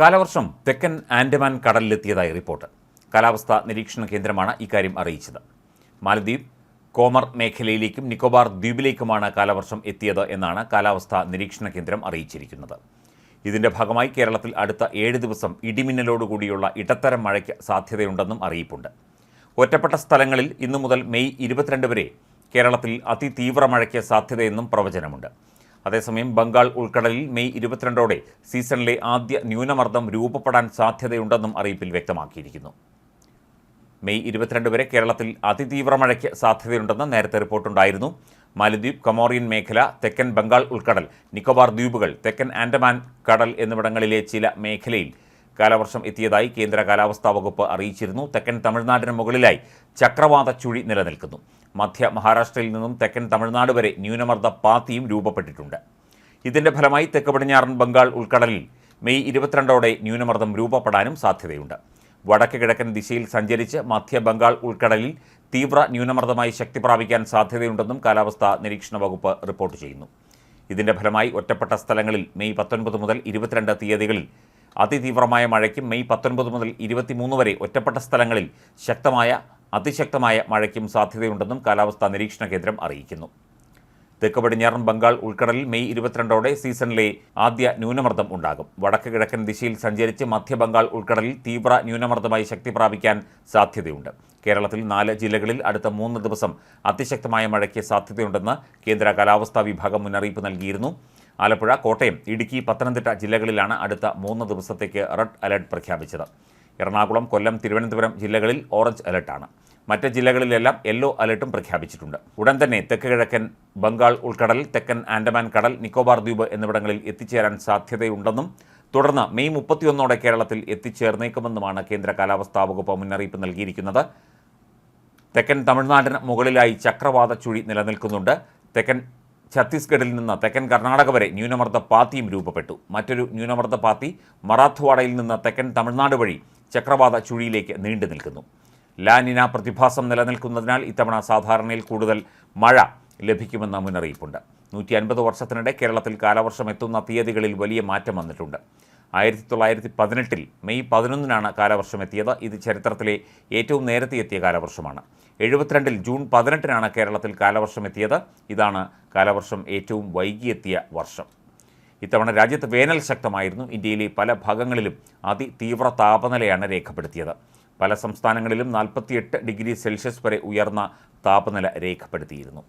കാലവർഷം തെക്കൻ ആൻഡമാൻ കടലിലെത്തിയതായി റിപ്പോർട്ട്. കാലാവസ്ഥാ നിരീക്ഷണ കേന്ദ്രമാണ് ഇക്കാര്യം അറിയിച്ചത്. മാലദ്വീപ് കോമർ മേഖലയിലേക്കും നിക്കോബാർ ദ്വീപിലേക്കുമാണ് കാലവർഷം എത്തിയത് എന്നാണ് കാലാവസ്ഥാ നിരീക്ഷണ കേന്ദ്രം അറിയിച്ചിരിക്കുന്നത്. ഇതിന്റെ ഭാഗമായി കേരളത്തിൽ അടുത്ത ഏഴ് ദിവസം ഇടിമിന്നലോടുകൂടിയുള്ള ഇടത്തരം മഴയ്ക്ക് സാധ്യതയുണ്ടെന്നും അറിയിപ്പുണ്ട്. ഒറ്റപ്പെട്ട സ്ഥലങ്ങളിൽ ഇന്നു മുതൽ മെയ് ഇരുപത്തിരണ്ട് വരെ കേരളത്തിൽ അതിതീവ്ര മഴയ്ക്ക് സാധ്യതയെന്നും പ്രവചനമുണ്ട്. അതേസമയം ബംഗാൾ ഉൾക്കടലിൽ മെയ് ഇരുപത്തിരണ്ടോടെ സീസണിലെ ആദ്യ ന്യൂനമർദ്ദം രൂപപ്പെടാൻ സാധ്യതയുണ്ടെന്നും അറിയിപ്പിൽ വ്യക്തമാക്കിയിരിക്കുന്നു. മെയ് ഇരുപത്തിരണ്ട് വരെ കേരളത്തിൽ അതിതീവ്ര മഴയ്ക്ക് സാധ്യതയുണ്ടെന്ന് നേരത്തെ റിപ്പോർട്ടുണ്ടായിരുന്നു. മാലദ്വീപ് കമോറിയൻ മേഖല തെക്കൻ ബംഗാൾ ഉൾക്കടൽ നിക്കോബാർ ദ്വീപുകൾ തെക്കൻ ആൻഡമാൻ കടൽ എന്നിവിടങ്ങളിലെ ചില മേഖലയിൽ കാലവർഷം എത്തിയതായി കേന്ദ്ര കാലാവസ്ഥാ വകുപ്പ് അറിയിച്ചിരുന്നു. തെക്കൻ തമിഴ്നാടിന് മുകളിലായി ചക്രവാത ചുഴി നിലനിൽക്കുന്നു. മധ്യ മഹാരാഷ്ട്രയിൽ നിന്നും തെക്കൻ തമിഴ്നാട് വരെ ന്യൂനമർദ്ദ പാത്തിയും രൂപപ്പെട്ടിട്ടുണ്ട്. ഇതിന്റെ ഫലമായി തെക്ക് പടിഞ്ഞാറൻ ബംഗാൾ ഉൾക്കടലിൽ മെയ് ഇരുപത്തിരണ്ടോടെ ന്യൂനമർദ്ദം രൂപപ്പെടാനും സാധ്യതയുണ്ട്. വടക്ക് കിഴക്കൻ ദിശയിൽ സഞ്ചരിച്ച് മധ്യ ബംഗാൾ ഉൾക്കടലിൽ തീവ്ര ന്യൂനമർദ്ദമായി ശക്തി പ്രാപിക്കാൻ സാധ്യതയുണ്ടെന്നും കാലാവസ്ഥാ നിരീക്ഷണ വകുപ്പ് റിപ്പോർട്ട് ചെയ്യുന്നു. ഇതിന്റെ ഫലമായി ഒറ്റപ്പെട്ട സ്ഥലങ്ങളിൽ മെയ് പത്തൊൻപത് മുതൽ ഇരുപത്തിരണ്ട് തീയതികളിൽ അതിതീവ്രമായ മഴയ്ക്കും മെയ് പത്തൊൻപത് മുതൽ ഇരുപത്തിമൂന്ന് വരെ ഒറ്റപ്പെട്ട സ്ഥലങ്ങളിൽ ശക്തമായ അതിശക്തമായ മഴയ്ക്കും സാധ്യതയുണ്ടെന്നും കാലാവസ്ഥാ നിരീക്ഷണ കേന്ദ്രം അറിയിക്കുന്നു. തെക്ക് പടിഞ്ഞാറൻ ബംഗാൾ ഉൾക്കടലിൽ മെയ് ഇരുപത്തിരണ്ടോടെ സീസണിലെ ആദ്യ ന്യൂനമർദ്ദം ഉണ്ടാകും. വടക്ക് കിഴക്കൻ ദിശയിൽ സഞ്ചരിച്ച് മധ്യ ബംഗാൾ ഉൾക്കടലിൽ തീവ്ര ന്യൂനമർദ്ദമായി ശക്തി പ്രാപിക്കാൻ സാധ്യതയുണ്ട്. കേരളത്തിൽ നാല് ജില്ലകളിൽ അടുത്ത മൂന്ന് ദിവസം അതിശക്തമായ മഴയ്ക്ക് സാധ്യതയുണ്ടെന്ന് കേന്ദ്ര കാലാവസ്ഥാ വിഭാഗം മുന്നറിയിപ്പ് നൽകിയിരുന്നു. ആലപ്പുഴ കോട്ടയം ഇടുക്കി പത്തനംതിട്ട ജില്ലകളിലാണ് അടുത്ത മൂന്ന് ദിവസത്തേക്ക് റെഡ് അലർട്ട് പ്രഖ്യാപിച്ചത്. എറണാകുളം കൊല്ലം തിരുവനന്തപുരം ജില്ലകളിൽ ഓറഞ്ച് അലർട്ടാണ്. മറ്റ് ജില്ലകളിലെല്ലാം യെല്ലോ അലർട്ടും പ്രഖ്യാപിച്ചിട്ടുണ്ട്. ഉടൻ തന്നെ തെക്ക് കിഴക്കൻ ബംഗാൾ ഉൾക്കടൽ തെക്കൻ ആൻഡമാൻ കടൽ നിക്കോബാർ ദ്വീപ് എന്നിവിടങ്ങളിൽ എത്തിച്ചേരാൻ സാധ്യതയുണ്ടെന്നും തുടർന്ന് മെയ് മുപ്പത്തിയൊന്നോടെ കേരളത്തിൽ എത്തിച്ചേർന്നേക്കുമെന്നുമാണ് കേന്ദ്ര കാലാവസ്ഥാ വകുപ്പ് മുന്നറിയിപ്പ് നൽകിയിരിക്കുന്നത്. തെക്കൻ തമിഴ്നാടിന് മുകളിലായി ചക്രവാത ചുഴി നിലനിൽക്കുന്നുണ്ട്. തെക്കൻ ഛത്തീസ്ഗഡിൽ നിന്ന് തെക്കൻ കർണാടക വരെ ന്യൂനമർദ്ദ പാത്തിയും രൂപപ്പെട്ടു. മറ്റൊരു ന്യൂനമർദ്ദ പാത്തി മറാത്ത്വാഡയിൽ നിന്ന് തെക്കൻ തമിഴ്നാട് വഴി ചക്രവാത ചുഴിയിലേക്ക് നീണ്ടു നിൽക്കുന്നു. ലാനിന പ്രതിഭാസം നിലനിൽക്കുന്നതിനാൽ ഇത്തവണ സാധാരണയിൽ കൂടുതൽ മഴ ലഭിക്കുമെന്ന മുന്നറിയിപ്പുണ്ട്. നൂറ്റി അൻപത് വർഷത്തിനിടെ കേരളത്തിൽ കാലവർഷം എത്തുന്ന തീയതികളിൽ വലിയ മാറ്റം വന്നിട്ടുണ്ട്. ആയിരത്തി തൊള്ളായിരത്തി പതിനെട്ടിൽ മെയ് പതിനൊന്നിനാണ് കാലവർഷം എത്തിയത്. ഇത് ചരിത്രത്തിലെ ഏറ്റവും നേരത്തെ എത്തിയ കാലവർഷമാണ്. എഴുപത്തിരണ്ടിൽ ജൂൺ പതിനെട്ടിനാണ് കേരളത്തിൽ കാലവർഷം എത്തിയത്. ഇതാണ് കാലവർഷം ഏറ്റവും വൈകിയെത്തിയ വർഷം. ഇത്തവണ രാജ്യത്ത് വേനൽ ശക്തമായിരുന്നു. ഇന്ത്യയിലെ പല ഭാഗങ്ങളിലും അതിതീവ്ര താപനിലയാണ് രേഖപ്പെടുത്തിയത്. പല സംസ്ഥാനങ്ങളിലും നാൽപ്പത്തിയെട്ട് ഡിഗ്രി സെൽഷ്യസ് വരെ ഉയർന്ന താപനില രേഖപ്പെടുത്തിയിരുന്നു.